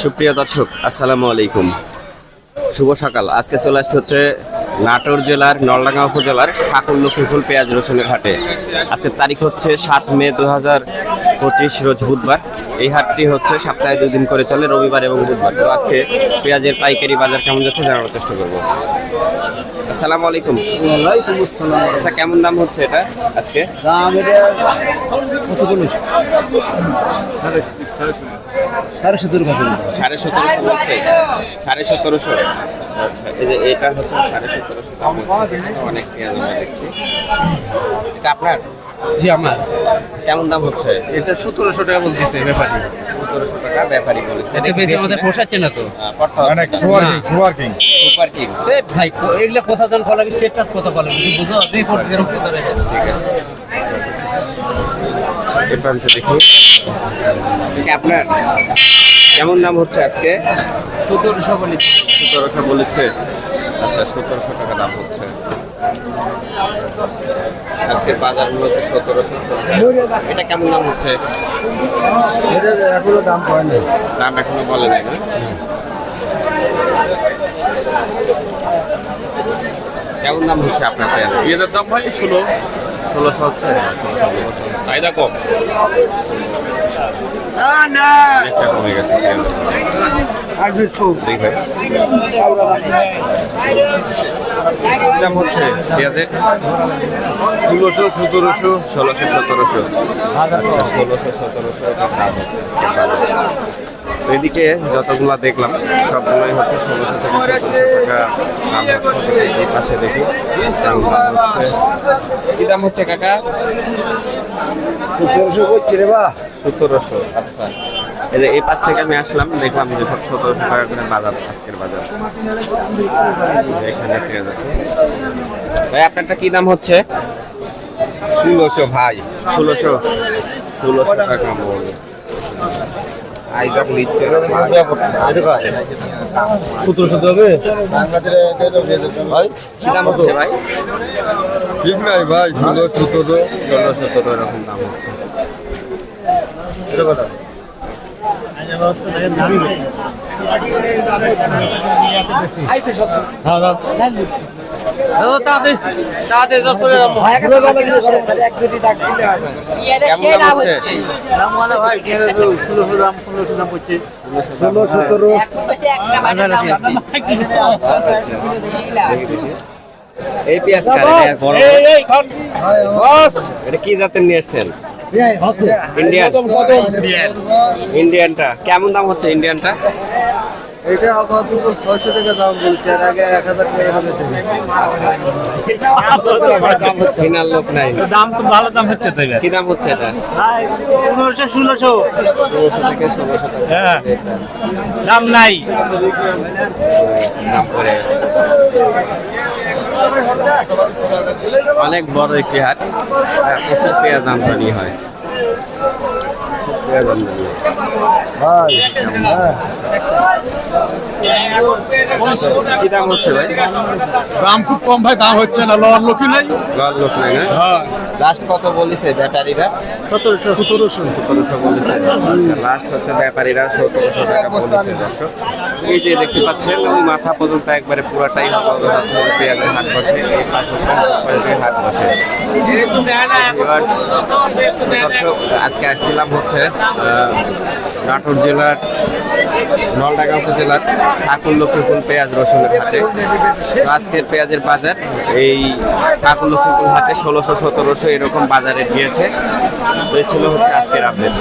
সুপ্রিয় দর্শক আসসালামু আলাইকুম। শুভ সকাল। আজকে চলে আসছে হচ্ছে নাটোর জেলার নলডাঙ্গা উপজেলার ঠাকুর লক্ষ্মীফুল পেঁয়াজ রসুনের হাটে। আজকে তারিখ হচ্ছে সাত মে দু হাজার পঁচিশ রোজ বুধবার। এই হাটটি হচ্ছে সপ্তাহে দুই দিন করে চলে রবিবার এবং বুধবার। তো আজকে পেঁয়াজের পাইকারি বাজার কেমন যাচ্ছে জানার চেষ্টা করব। আসসালামু আলাইকুম। ওয়ালাইকুম আসসালাম। আচ্ছা কেমন দাম হচ্ছে এটা আজকে? দাম এটা কত সাড়ে সতেরো কাছে সাড়ে সতেরোশো বলছে সাড়ে সতেরোশো। আচ্ছা এই যে এটা হচ্ছে সাড়ে সতেরোশো দাম অনেক পেঁয়াজ আমরা দেখছি। এটা আপনার? জি আমার। কেমন দাম হচ্ছে? এটা সতেরোশো টাকা বলতেছে ব্যাপারী সতেরোশো টাকা ব্যাপারী বলেছে। এটা বেশি আমাদের পোষাচ্ছে না তো। অনেক super king super king. Super king. ভাই এগুলা কথা যখন ফলাবি স্টেটটা কথা ফলাবি বুঝো রয়েছে ঠিক আছে। এ প্রান্তে দেখি। আপনার কেমন দাম হচ্ছে আজকে? সতেরোশো বলি সতেরোশো বলেছে আচ্ছা সতেরোশো টাকা দাম হচ্ছে। আজকের বাজার মূলত সতেরোশো এটা কেমন দাম হচ্ছে? এটা এখনও দাম পড়ে নাই। দাম এখনও বলে নাই না? কেমন দাম হচ্ছে আপনার পেঁয়াজ পেঁয়াজের দাম ভাই ষোলো। ষোলোশো হচ্ছে। চাহিদা কম কমে গেছে দাম হচ্ছে পেঁয়াজের ষোলোশো সতেরোশো ষোলোশো সতেরোশো। আচ্ছা ষোলোশো সতেরোশো এদিকে যতগুলা দেখলাম সবগুলোই হচ্ছে ষোলোশো টাকা দাম হচ্ছে। এই পাশে দেখি দাম হচ্ছে। কি দাম হচ্ছে কাকা? সতেরোশো করছি রে বা। সতেরোশো আচ্ছা। এই এই পাশ থেকে আমি আসলাম দেখলাম যে সব সতেরোশো টাকা করে বাজার আজকের বাজার। এখানে পেঁয়াজ আছে ভাই আপনারটা কি দাম হচ্ছে? ষোলোশো ভাই। ষোলোশো ষোলোশো টাকা বলব আই দাম সতেরোশো দেবে। ভাই কি দাম হচ্ছে ভাই? ঠিক নাই ভাই ষোলো সতেরো। ষোলো সতেরো এরকম দাম হচ্ছে। হচ্ছে? ষোলো সতেরো। এই পেঁয়াজ কার বড় এটা কি জাতের নিয়ে এসছেন? ইন্ডিয়ান ইন্ডিয়ানটা কেমন দাম হচ্ছে ইন্ডিয়ানটা এটা আপাতত ছয়শো টাকা দাম বলছে আর আগে এক হাজার টাকা কেনার লোক নাই। দাম তো ভালো দাম হচ্ছে তো কি দাম হচ্ছে এটা? পনেরোশো ষোলোশো। থেকে ষোলোশো টাকা হ্যাঁ। দাম নাই। দাম পড়ে গেছে। অনেক বড় একটি হাট। হ্যাঁ, প্রচুর পেঁয়াজ আমদানি হয়। পেঁয়াজ আমদানি হয়। কি দাম হচ্ছে ভাই? দাম খুব কম ভাই দাম হচ্ছে না লর লোকই নাই। গল লোক নাই না? লাস্ট কত বলেছে ব্যাটারিরা সতেরোশো। সতেরোশো সতেরোশো বলেছে। লাস্ট হচ্ছে ব্যাপারীরা সতেরোশো টাকা বলেছে দর্শক। এই যে দেখতে পাচ্ছেন মাথা পর্যন্ত একবারে পুরাটাই পেঁয়াজের হাট বসে এই পাশে হাট বসে। দর্শক আজকে আসছিলাম হচ্ছে আহ, নাটোর জেলার নলডাঙ্গা উপজেলার ঠাকুর লক্ষ্মীপুর পেঁয়াজ রসুনের হাটে। আজকের পেঁয়াজের বাজার এই ঠাকুর লক্ষ্মীপুর হাটে ষোলোশো সতেরোশো এরকম বাজারে গিয়েছে। এই ছিল হচ্ছে আজকের আপডেট